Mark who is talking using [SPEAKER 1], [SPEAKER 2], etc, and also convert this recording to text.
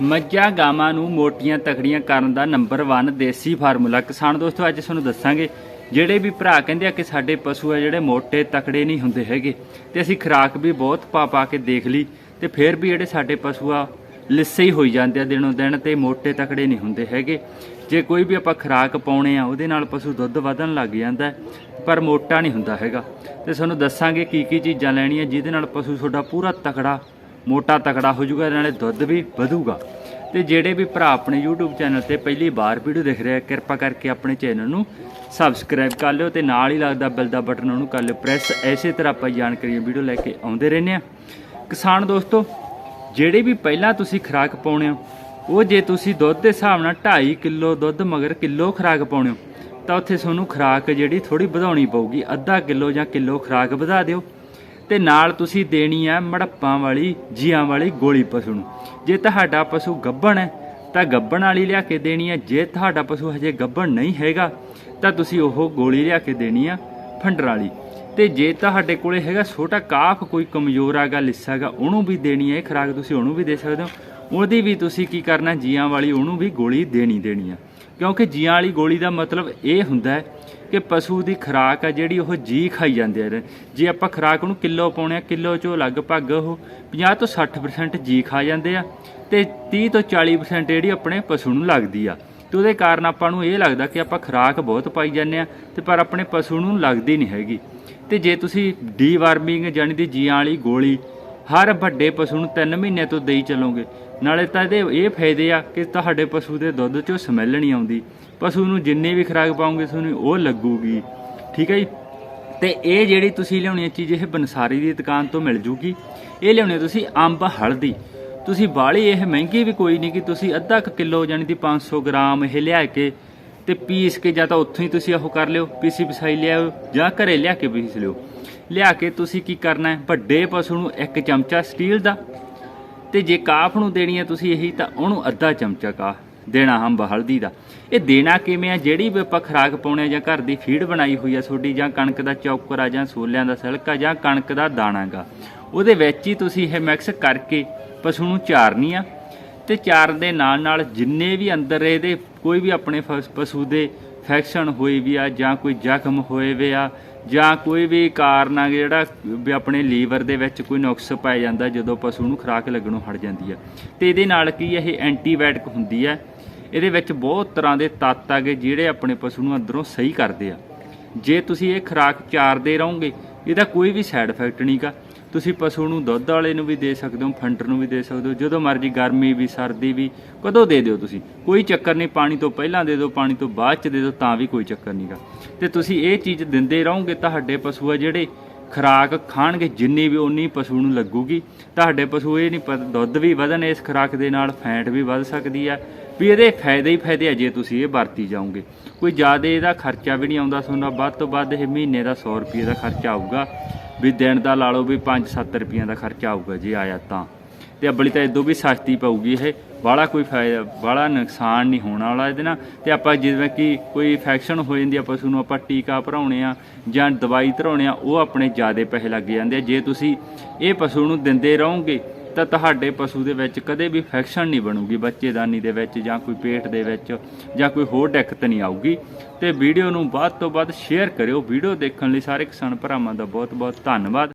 [SPEAKER 1] ਮੱਝਾਂ ਗਾਵਾਂ ਨੂੰ ਮੋਟੀਆਂ ਤਕੜੀਆਂ ਕਰਨ ਦਾ ਨੰਬਰ 1 ਦੇਸੀ ਫਾਰਮੂਲਾ ਕਿਸਾਨ ਦੋਸਤੋ, ਅੱਜ ਤੁਹਾਨੂੰ ਦੱਸਾਂਗੇ, ਜਿਹੜੇ ਵੀ ਭਰਾ ਕਹਿੰਦੇ ਆ ਕਿ ਸਾਡੇ ਪਸ਼ੂ ਆ ਜਿਹੜੇ ਮੋਟੇ ਤਕੜੇ ਨਹੀਂ ਹੁੰਦੇ ਹੈਗੇ, ਤੇ ਅਸੀਂ ਖੁਰਾਕ ਵੀ ਬਹੁਤ ਪਾ ਪਾ ਕੇ ਦੇਖ ਲਈ, ਤੇ ਫਿਰ ਵੀ ਜਿਹੜੇ ਸਾਡੇ ਪਸ਼ੂ ਆ, ਲਿੱਸੇ ਹੀ ਹੋਈ ਜਾਂਦੇ ਆ ਦਿਨੋਂ ਦਿਨ ਤੇ ਮੋਟੇ ਤਕੜੇ ਨਹੀਂ ਹੁੰਦੇ ਹੈਗੇ। ਜੇ ਕੋਈ ਵੀ ਆਪਾਂ ਖੁਰਾਕ ਪਾਉਣੇ ਆ, ਉਹਦੇ ਨਾਲ ਪਸ਼ੂ ਦੁੱਧ ਵਧਣ ਲੱਗ ਜਾਂਦਾ ਪਰ ਮੋਟਾ ਨਹੀਂ ਹੁੰਦਾ ਹੈਗਾ। ਤੇ ਤੁਹਾਨੂੰ ਦੱਸਾਂਗੇ ਕੀ ਕੀ ਚੀਜ਼ਾਂ ਲੈਣੀਆਂ, ਜਿਹਦੇ ਨਾਲ ਪਸ਼ੂ ਤੁਹਾਡਾ ਪੂਰਾ ਤਕੜਾ ਮੋਟਾ ਤਕੜਾ ਹੋ ਜਾਊਗਾ, ਨਾਲੇ ਦੁੱਧ ਵੀ ਵਧੂਗਾ। ਤੇ ਜਿਹੜੇ ਵੀ ਭਰਾ ਆਪਣੇ YouTube ਚੈਨਲ ਤੇ ਪਹਿਲੀ ਵਾਰ ਵੀਡੀਓ ਦੇਖ ਰਹੇ ਕਿਰਪਾ ਕਰਕੇ ਆਪਣੇ ਚੈਨਲ ਨੂੰ ਸਬਸਕ੍ਰਾਈਬ ਕਰ ਲਿਓ ਤੇ ਨਾਲ ਹੀ ਲੱਗਦਾ ਬੈਲ ਦਾ ਬਟਨ ਉਹਨੂੰ ਕਰ ਲਿਓ ਪ੍ਰੈਸ ਐਸੇ ਤਰ੍ਹਾਂ ਆਪਾਂ ਜਾਣਕਾਰੀ ਵੀਡੀਓ ਲੈ ਕੇ ਆਉਂਦੇ ਰਹਿੰਦੇ ਆ। ਕਿਸਾਨ ਦੋਸਤੋ, ਜਿਹੜੇ ਵੀ ਪਹਿਲਾਂ ਤੁਸੀਂ ਖੁਰਾਕ ਪਾਉਣੇ ਹੋ, ਉਹ ਜੇ ਤੁਸੀਂ ਦੁੱਧ ਦੇ ਹਿਸਾਬ ਨਾਲ 2.5 ਕਿਲੋ ਦੁੱਧ ਮਗਰ ਕਿਲੋ ਖੁਰਾਕ ਪਾਉਣੇ ਹੋ, ਤਾਂ ਉੱਥੇ ਤੁਹਾਨੂੰ ਖੁਰਾਕ ਜਿਹੜੀ ਥੋੜੀ ਵਧਾਉਣੀ ਪਊਗੀ। ਅੱਧਾ ਕਿਲੋ ਜਾਂ ਕਿਲੋ ਖੁਰਾਕ ਵਧਾ ਦਿਓ। ਤੇ ਨਾਲ ਤੁਸੀਂ ਦੇਣੀ ਆ ਮੜੱਪਾਂ ਵਾਲੀ, ਜੀਆਂ ਵਾਲੀ ਗੋਲੀ ਪਸ਼ੂ ਨੂੰ। ਜੇ ਤੁਹਾਡਾ ਪਸ਼ੂ ਗੱਭਣ ਹੈ, ਤਾਂ ਗੱਭਣ ਵਾਲੀ ਲਿਆ ਕੇ ਦੇਣੀ ਆ। ਜੇ ਤੁਹਾਡਾ ਪਸ਼ੂ ਹਜੇ ਗੱਭਣ ਨਹੀਂ ਹੈਗਾ, ਤਾਂ ਤੁਸੀਂ ਉਹ ਗੋਲੀ ਲਿਆ ਕੇ ਦੇਣੀ ਆ ਫੰਡਰ ਵਾਲੀ। ਤੇ ਜੇ ਤੁਹਾਡੇ ਕੋਲੇ ਹੈਗਾ ਛੋਟਾ ਕਾਫ, ਕੋਈ ਕਮਜ਼ੋਰ ਆਗਾ ਲਿੱਸਾ ਗਾ ਉਹਨੂੰ ਵੀ ਦੇਣੀ ਹੈ ਇਹ ਖੁਰਾਕ ਤੁਸੀਂ ਉਹਨੂੰ ਵੀ ਦੇ ਸਕਦੇ ਹੋ। ਉਹਦੀ ਵੀ ਤੁਸੀਂ ਕੀ ਕਰਨਾ, ਜੀਆਂ ਵਾਲੀ ਉਹਨੂੰ ਵੀ ਗੋਲੀ ਦੇਣੀ ਦੇਣੀ ਆ। ਕਿਉਂਕਿ ਜੀਆਂ ਵਾਲੀ ਗੋਲੀ ਦਾ ਮਤਲਬ ਇਹ ਹੁੰਦਾ ਹੈ ਕਿ ਪਸ਼ੂ ਦੀ ਖੁਰਾਕ ਆ ਜਿਹੜੀ ਉਹ ਜੀ ਖਾਈ ਜਾਂਦੇ ਆ। ਜੇ ਆਪਾਂ ਖੁਰਾਕ ਨੂੰ ਕਿਲੋ ਪਾਉਣੇ ਆ, ਕਿਲੋ ਚੋਂ ਲਗਭਗ ਉਹ 50 ਤੋਂ 60% ਜੀ ਖਾ ਜਾਂਦੇ ਆ ਤੇ 30 ਤੋਂ 40% ਜਿਹੜੀ ਆਪਣੇ ਪਸ਼ੂ ਨੂੰ ਲੱਗਦੀ ਆ। ਤੇ ਉਹਦੇ ਕਾਰਨ ਆਪਾਂ ਨੂੰ ਇਹ ਲੱਗਦਾ ਕਿ ਆਪਾਂ ਖੁਰਾਕ ਬਹੁਤ ਪਾਈ ਜਾਂਦੇ ਆ ਤੇ ਪਰ ਆਪਣੇ ਪਸ਼ੂ ਨੂੰ ਲੱਗਦੀ ਨਹੀਂ ਹੈਗੀ। ਤੇ ਜੇ ਤੁਸੀਂ ਡੀਵਾਰਮਿੰਗ ਜਾਨੀ ਦੀ ਜੀਆਂ ਵਾਲੀ ਗੋਲੀ ਹਰ ਵੱਡੇ ਪਸ਼ੂ ਨੂੰ 3 ਮਹੀਨੇ ਤੋਂ ਦੇਈ ਚੱਲੋਗੇ। ਨਾਲੇ ਤਾਂ ਇਹਦੇ ਇਹ ਫਾਇਦੇ ਆ ਕਿ ਤੁਹਾਡੇ ਪਸ਼ੂ ਦੇ ਦੁੱਧ 'ਚੋਂ ਸਮੈਲ ਨਹੀਂ ਆਉਂਦੀ। ਪਸ਼ੂ ਨੂੰ ਜਿੰਨੀ ਵੀ ਖੁਰਾਕ ਪਾਉਂਗੇ ਤੁਹਾਨੂੰ ਉਹ ਲੱਗੂਗੀ। ਠੀਕ ਹੈ ਜੀ? ਤੇ ਇਹ ਜਿਹੜੀ ਤੁਸੀਂ ਲਿਆਉਣੀ ਹੈ ਚੀਜ਼, ਇਹ ਬਨਸਾਰੀ ਦੀ ਦੁਕਾਨ ਤੋਂ ਮਿਲ ਜੂਗੀ। ਇਹ ਲਿਆਉਣੀ ਤੁਸੀਂ ਅੰਬ ਹਲਦੀ। ਤੁਸੀਂ ਬਾਲੀ ਇਹ ਮਹਿੰਗੀ ਵੀ ਕੋਈ ਨਹੀਂ ਕਿ ਤੁਸੀਂ ਅੱਧਾ ਕੁ ਕਿਲੋ ਜਾਨੀ ਦੀ 500 ਗ੍ਰਾਮ ਇਹ ਲਿਆ ਕੇ ਤੇ ਪੀਸ ਕੇ ਜਾਂ ਤਾਂ ਉੱਥੋਂ ਹੀ ਤੁਸੀਂ ਉਹ ਕਰ ਲਿਓ, ਪੀਸੀ ਪਸਾਈ ਲਿਆਓ ਜਾਂ ਘਰੇ ਲਿਆ ਕੇ ਪੀਸ ਲਿਓ। ਲਿਆ ਕੇ ਤੁਸੀਂ ਕੀ ਕਰਨਾ ਹੈ? ਵੱਡੇ ਪਸ਼ੂ ਨੂੰ ਇੱਕ ਚਮਚਾ ਸਟੀਲ ਦਾ ਤੇ ਜੇ ਕਾਫ ਨੂੰ ਦੇਣੀ ਹੈ ਤੁਸੀਂ ਇਹੀ ਤਾਂ ਉਹਨੂੰ ਅੱਧਾ ਚਮਚਾ ਕਾਫ ਦੇਣਾ ਹੰਬ ਹਲਦੀ ਦਾ। ਇਹ ਦੇਣਾ ਕਿਵੇਂ ਆ ਜਿਹੜੀ ਵੀ ਆਪਾਂ ਖੁਰਾਕ ਪਾਉਣੇ ਆ ਜਾਂ ਘਰ ਦੀ ਫੀਡ ਬਣਾਈ ਹੋਈ ਆ ਤੁਹਾਡੀ ਜਾਂ ਕਣਕ ਦਾ ਚੌਕਰ ਆ ਜਾਂ ਛੋਲਿਆਂ ਦਾ ਸਿਲਕਾ ਜਾਂ ਕਣਕ ਦਾ ਦਾਣਾਗਾ ਉਹਦੇ ਵਿੱਚ ਹੀ ਤੁਸੀਂ ਇਹ ਮਿਕਸ ਕਰਕੇ ਪਸ਼ੂ ਨੂੰ ਚਾਰਨੀ ਆ ਤੇ ਚਾਰਨ ਦੇ ਨਾਲ ਨਾਲ ਜਿੰਨੇ ਵੀ ਅੰਦਰ ਇਹਦੇ ਕੋਈ ਵੀ ਆਪਣੇ ਫਸ- ਪਸ਼ੂ ਦੇ ਫੈਕਸ਼ਨ ਹੋਈ ਵੀ ਆ ਜਾਂ ਕੋਈ ਜ਼ਖਮ ਹੋਏ ਵੀ ਆ ਜਾਂ ਕੋਈ ਵੀ ਕਾਰਨ ਆ ਜਿਹੜਾ ਵੀ ਆਪਣੇ ਲੀਵਰ ਦੇ ਵਿੱਚ ਕੋਈ ਨੁਕਸ ਪੈ ਜਾਂਦਾ ਜਦੋਂ ਪਸ਼ੂ ਨੂੰ ਖੁਰਾਕ ਲੱਗਣੋਂ ਹਟ ਜਾਂਦੀ ਆ। ਤੇ ਇਹਦੇ ਨਾਲ ਕੀ ਇਹ ਐਂਟੀਬਾਇਓਟਿਕ ਹੁੰਦੀ ਆ। ਇਹਦੇ ਵਿੱਚ ਬਹੁਤ ਤਰ੍ਹਾਂ ਦੇ ਤੱਤ ਆਗੇ ਜਿਹੜੇ ਆਪਣੇ ਪਸ਼ੂ ਨੂੰ ਅੰਦਰੋਂ ਸਹੀ ਕਰਦੇ ਆ। ਜੇ ਤੁਸੀਂ ਇਹ ਖੁਰਾਕ ਚਾਰਦੇ ਰਹੋਗੇ, ਇਹਦਾ ਕੋਈ ਵੀ ਸਾਈਡ ਇਫੈਕਟ ਨਹੀਂਗਾ ਤੁਸੀਂ ਪਸ਼ੂ ਨੂੰ ਦੁੱਧ ਵਾਲੇ ਨੂੰ ਵੀ ਦੇ ਸਕਦੇ ਹੋ, ਫੰਡਰ ਨੂੰ ਵੀ ਦੇ ਸਕਦੇ ਹੋ, ਜਦੋਂ ਮਰਜ਼ੀ ਗਰਮੀ ਵੀ, ਸਰਦੀ ਵੀ, ਕਦੋਂ ਦੇ ਦਿਓ ਤੁਸੀਂ। ਕੋਈ ਚੱਕਰ ਨਹੀਂ, ਪਾਣੀ ਤੋਂ ਪਹਿਲਾਂ ਦੇ ਦਿਓ, ਪਾਣੀ ਤੋਂ ਬਾਅਦ ਚ ਦੇ ਦਿਓ, ਤਾਂ ਵੀ ਕੋਈ ਚੱਕਰ ਨਹੀਂਗਾ ਤੇ ਤੁਸੀਂ ਇਹ ਚੀਜ਼ ਦਿੰਦੇ ਰਹੋਗੇ, ਤੁਹਾਡੇ ਪਸ਼ੂ ਆ ਜਿਹੜੇ ਖੁਰਾਕ ਖਾਣਗੇ, ਜਿੰਨੀ ਵੀ ਉਨੀ ਪਸ਼ੂ ਨੂੰ ਲੱਗੂਗੀ। ਤੁਹਾਡੇ ਪਸ਼ੂ ਇਹ ਨਹੀਂ ਪਤਾ, ਦੁੱਧ ਵੀ ਵਧਣ ਇਸ ਖੁਰਾਕ ਦੇ ਨਾਲ, ਫੈਟ ਵੀ ਵੱਧ ਸਕਦੀ ਆ। ਵੀ ਇਹਦੇ ਫਾਇਦੇ ਹੀ ਫਾਇਦੇ ਆ, ਜੇ ਤੁਸੀਂ ਇਹ ਵਰਤੀ ਜਾਓਗੇ। ਕੋਈ ਜ਼ਿਆਦਾ ਇਹਦਾ ਖਰਚਾ ਵੀ ਨਹੀਂ ਆਉਂਦਾ, ਤੁਹਾਨੂੰ ਵੱਧ ਤੋਂ ਵੱਧ ਇਹ ਮਹੀਨੇ ਦਾ 100 ਰੁਪਏ ਦਾ ਖਰਚਾ ਆਊਗਾ। ਵੀ ਦਿਨ ਦਾ ਲਾ ਲਓ ਵੀ 5-7 ਰੁਪਈਆ ਦਾ ਖਰਚਾ ਆਊਗਾ ਜੇ ਆਇਆ ਤਾਂ। ਤੇ ਅਬਲੀ ਤਾਂ ਇਦੋਂ ਵੀ ਸਸਤੀ ਪਊਗੀ ਇਹ। ਬਾਹਲਾ ਕੋਈ ਫਾਇਦਾ ਬਾਹਲਾ ਨੁਕਸਾਨ ਨਹੀਂ ਹੋਣ ਵਾਲਾ ਇਹਦੇ ਨਾਲ। ਤੇ ਆਪਾਂ ਜਿਵੇਂ ਕਿ ਕੋਈ ਇਨਫੈਕਸ਼ਨ ਹੋ ਜਾਂਦੀ ਆ ਪਸ਼ੂ ਨੂੰ ਆਪਾਂ ਟੀਕਾ ਭਰਾਉਣੇ ਆ ਜਾਂ ਦਵਾਈ ਧਰਾਉਣੇ ਆ, ਉਹ ਆਪਣੇ ਜ਼ਿਆਦਾ ਪੈਸੇ ਲੱਗ ਜਾਂਦੇ ਆ। ਜੇ ਤੁਸੀਂ ਇਹ ਪਸ਼ੂ ਨੂੰ ਦਿੰਦੇ ਰਹੋਗੇ ਤਾਂ ਤੁਹਾਡੇ ਪਸ਼ੂ ਦੇ ਵਿੱਚ ਕਦੇ ਵੀ ਇਨਫੈਕਸ਼ਨ ਨਹੀਂ ਬਣੂਗੀ ਬੱਚੇਦਾਨੀ ਦੇ ਵਿੱਚ ਜਾਂ ਕੋਈ ਪੇਟ ਦੇ ਵਿੱਚ ਜਾਂ ਕੋਈ ਹੋਰ ਦਿੱਕਤ ਨਹੀਂ ਆਊਗੀ। ਤੇ ਵੀਡੀਓ ਨੂੰ ਵੱਧ ਤੋਂ ਵੱਧ ਸ਼ੇਅਰ ਕਰਿਓ। ਵੀਡੀਓ ਦੇਖਣ ਲਈ ਸਾਰੇ ਕਿਸਾਨ ਭਰਾਵਾਂ ਦਾ ਬਹੁਤ ਬਹੁਤ ਧੰਨਵਾਦ।